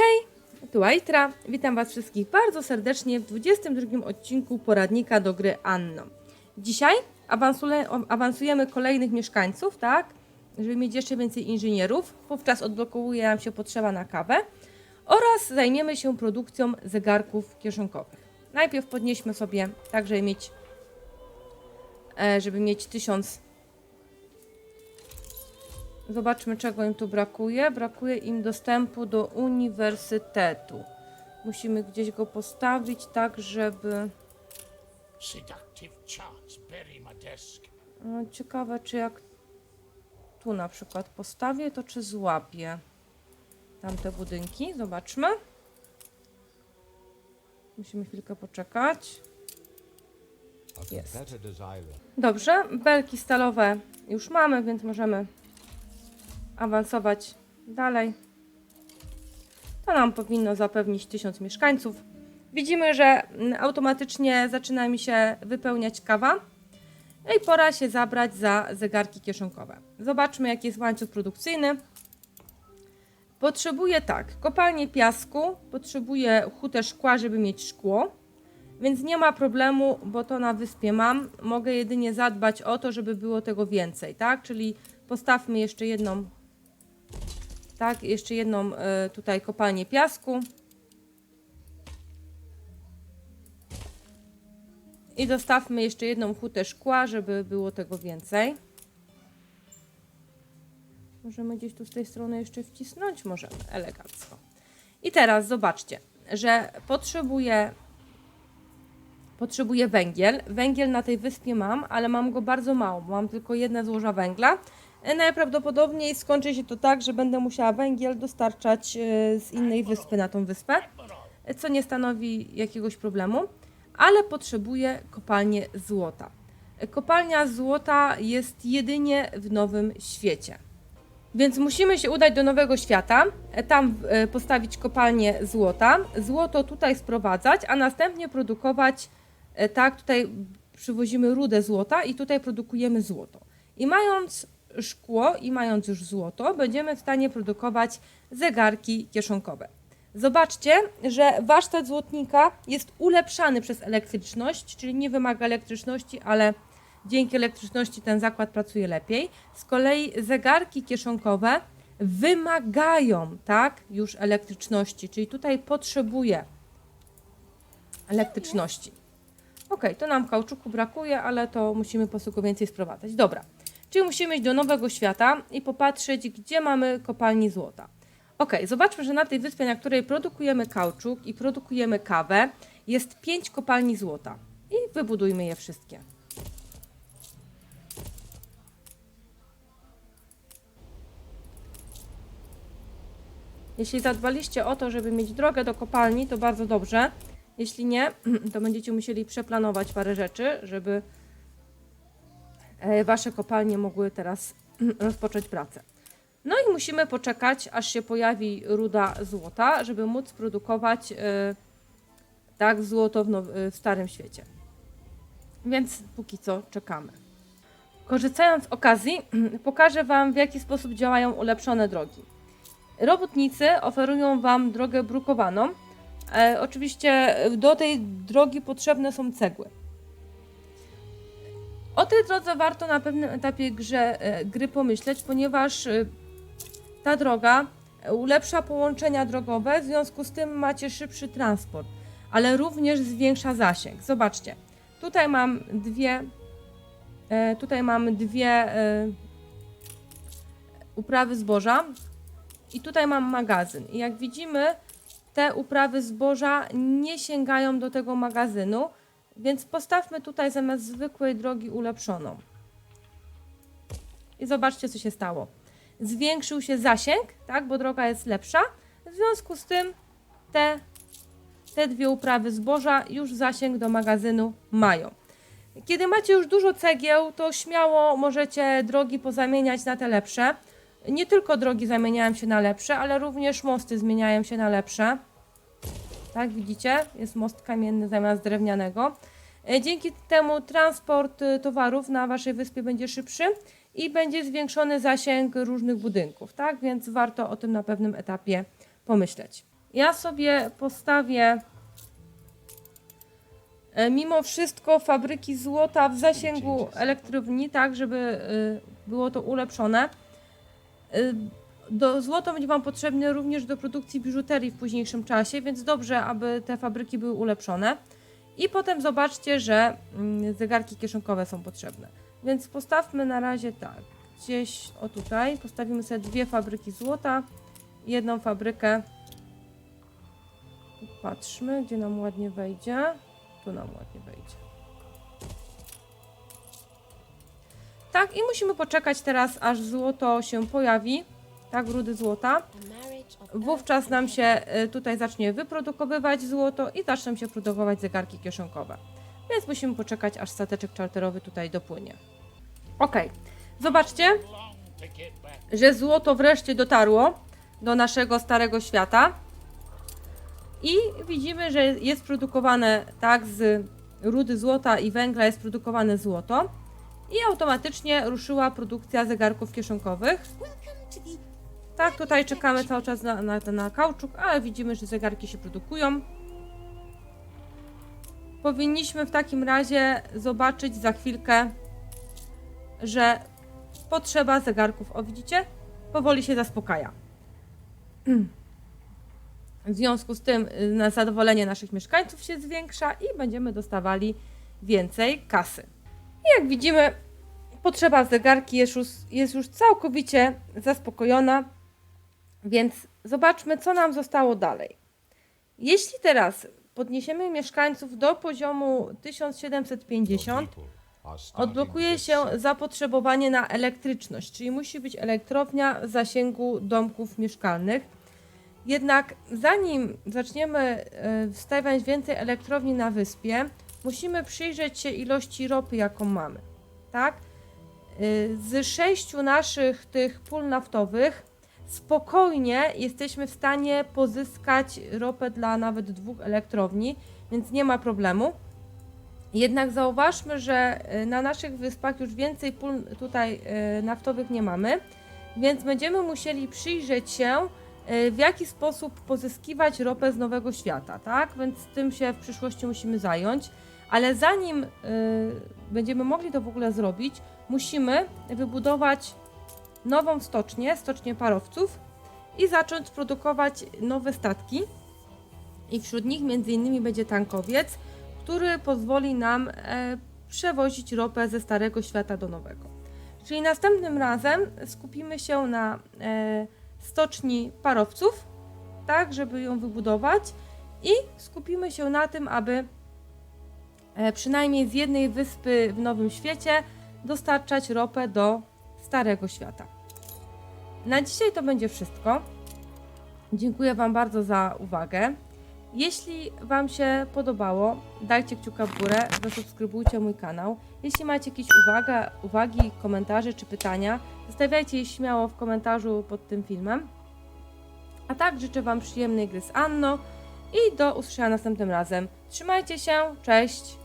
Hej, tu Aitra. Witam Was wszystkich bardzo serdecznie w 22 odcinku poradnika do gry Anno. Dzisiaj awansujemy kolejnych mieszkańców, tak? Żeby mieć jeszcze więcej inżynierów. Wówczas odblokowuje nam się potrzeba na kawę. Oraz zajmiemy się produkcją zegarków kieszonkowych. Najpierw podnieśmy sobie tak, żeby mieć, e, żeby mieć 1000 Zobaczmy, czego im tu brakuje. Brakuje im dostępu do uniwersytetu. Musimy gdzieś go postawić tak, żeby. No, ciekawe, czy jak tu na przykład postawię, to czy złapię tamte budynki. Zobaczmy. Musimy chwilkę poczekać. Either. Dobrze, belki stalowe już mamy, więc możemy awansować dalej. To nam powinno zapewnić 1000 mieszkańców. Widzimy, że automatycznie zaczyna mi się wypełniać kawa. No i pora się zabrać za zegarki kieszonkowe. Zobaczmy, jaki jest łańcuch produkcyjny. Potrzebuję tak, kopalnię piasku, potrzebuję hutę szkła, żeby mieć szkło. Więc nie ma problemu, bo to na wyspie mam. Mogę jedynie zadbać o to, żeby było tego więcej, tak? Czyli postawmy jeszcze jedną, tak, jeszcze jedną e, tutaj kopalnię piasku. I dostawmy jeszcze jedną hutę szkła, żeby było tego więcej. Możemy gdzieś tu z tej strony jeszcze wcisnąć? Możemy, elegancko. I teraz zobaczcie, że potrzebuję Potrzebuję węgiel. Węgiel na tej wyspie mam, ale mam go bardzo mało. Mam tylko jedne złoża węgla. Najprawdopodobniej skończy się to tak, że będę musiała węgiel dostarczać e, z innej wyspy na tą wyspę, co nie stanowi jakiegoś problemu, ale potrzebuję kopalnię złota. Kopalnia złota jest jedynie w Nowym Świecie. Więc musimy się udać do Nowego Świata, e, tam e, postawić kopalnię złota, złoto tutaj sprowadzać, a następnie produkować, tak, tutaj przywozimy rudę złota i tutaj produkujemy złoto. I mając szkło i mając już złoto, będziemy w stanie produkować zegarki kieszonkowe. Zobaczcie, że warsztat złotnika jest ulepszany przez elektryczność, czyli nie wymaga elektryczności, ale dzięki elektryczności ten zakład pracuje lepiej. Z kolei zegarki kieszonkowe wymagają, tak, już elektryczności, czyli tutaj potrzebuje elektryczności. Ok, to nam kauczuku brakuje, ale to musimy po prostu więcej sprowadzać. Dobra, czyli musimy iść do Nowego Świata i popatrzeć, gdzie mamy kopalni złota. Ok, zobaczmy, że na tej wyspie, na której produkujemy kauczuk i produkujemy kawę, jest pięć kopalni złota. I wybudujmy je wszystkie. Jeśli zadbaliście o to, żeby mieć drogę do kopalni, to bardzo dobrze. Jeśli nie, to będziecie musieli przeplanować parę rzeczy, żeby wasze kopalnie mogły teraz rozpocząć pracę. No i musimy poczekać, aż się pojawi ruda złota, żeby móc produkować e, tak złoto w, now- w Starym Świecie. Więc póki co czekamy. Korzystając z okazji, pokażę Wam, w jaki sposób działają ulepszone drogi. Robotnicy oferują Wam drogę brukowaną. E, oczywiście do tej drogi potrzebne są cegły. O tej drodze warto na pewnym etapie grze, e, gry pomyśleć, ponieważ e, ta droga ulepsza połączenia drogowe, w związku z tym macie szybszy transport, ale również zwiększa zasięg. Zobaczcie, tutaj mam dwie, e, tutaj mam dwie e, uprawy zboża, i tutaj mam magazyn. I jak widzimy, te uprawy zboża nie sięgają do tego magazynu, więc postawmy tutaj zamiast zwykłej drogi ulepszoną. I zobaczcie, co się stało. Zwiększył się zasięg, tak, bo droga jest lepsza. W związku z tym te, te dwie uprawy zboża już zasięg do magazynu mają. Kiedy macie już dużo cegieł, to śmiało możecie drogi pozamieniać na te lepsze. Nie tylko drogi zamieniają się na lepsze, ale również mosty zmieniają się na lepsze. Tak, widzicie? Jest most kamienny zamiast drewnianego. E, Dzięki temu transport y, towarów na waszej wyspie będzie szybszy i będzie zwiększony zasięg różnych budynków, tak? Więc warto o tym na pewnym etapie pomyśleć. Ja sobie postawię e, mimo wszystko fabryki złota w zasięgu elektrowni, tak żeby było to ulepszone. Do, złoto będzie Wam potrzebne również do produkcji biżuterii w późniejszym czasie, więc dobrze, aby te fabryki były ulepszone. I potem zobaczcie, że mm, zegarki kieszonkowe są potrzebne. Więc postawmy na razie tak, gdzieś o tutaj, postawimy sobie dwie fabryki złota, jedną fabrykę. Patrzmy, gdzie nam ładnie wejdzie. Tu nam ładnie wejdzie. Tak, i musimy poczekać teraz, aż złoto się pojawi. Tak, rudy złota. Wówczas nam się y, tutaj zacznie wyprodukowywać złoto i zaczną się produkować zegarki kieszonkowe. Więc musimy poczekać, aż stateczek czarterowy tutaj dopłynie. Ok, zobaczcie, że złoto wreszcie dotarło do naszego starego świata. I widzimy, że jest produkowane tak z rudy złota i węgla jest produkowane złoto. I automatycznie ruszyła produkcja zegarków kieszonkowych. Tak, tutaj czekamy cały czas na, na, na kauczuk, ale widzimy, że zegarki się produkują. Powinniśmy w takim razie zobaczyć za chwilkę, że potrzeba zegarków, o widzicie, powoli się zaspokaja. W związku z tym y, na zadowolenie naszych mieszkańców się zwiększa i będziemy dostawali więcej kasy. I jak widzimy, potrzeba zegarki jest już, jest już całkowicie zaspokojona, więc zobaczmy, co nam zostało dalej. Jeśli teraz podniesiemy mieszkańców do poziomu 1750, Your people are starting Odblokuje się zapotrzebowanie na elektryczność, czyli musi być elektrownia w zasięgu domków mieszkalnych. Jednak zanim zaczniemy e, wstawiać więcej elektrowni na wyspie, musimy przyjrzeć się ilości ropy, jaką mamy. Tak? E, Z sześciu naszych tych pól naftowych spokojnie jesteśmy w stanie pozyskać ropę dla nawet dwóch elektrowni, więc nie ma problemu. Jednak zauważmy, że y, na naszych wyspach już więcej pól tutaj y, naftowych nie mamy, więc będziemy musieli przyjrzeć się, y, w jaki sposób pozyskiwać ropę z Nowego Świata, tak? Więc tym się w przyszłości musimy zająć. Ale zanim będziemy mogli to w ogóle zrobić, musimy wybudować nową stocznię, stocznię parowców i zacząć produkować nowe statki. I wśród nich innymi będzie tankowiec, który pozwoli nam e, przewozić ropę ze starego świata do nowego. Czyli następnym razem skupimy się na e, stoczni parowców, tak, żeby ją wybudować i skupimy się na tym, aby e, przynajmniej z jednej wyspy w Nowym Świecie dostarczać ropę do starego świata. Na dzisiaj to będzie wszystko. Dziękuję Wam bardzo za uwagę. Jeśli Wam się podobało, dajcie kciuka w górę, zasubskrybujcie mój kanał. Jeśli macie jakieś uwaga, uwagi, komentarze czy pytania, zostawiajcie je śmiało w komentarzu pod tym filmem. A tak życzę Wam przyjemnej gry z Anno i do usłyszenia następnym razem. Trzymajcie się, cześć!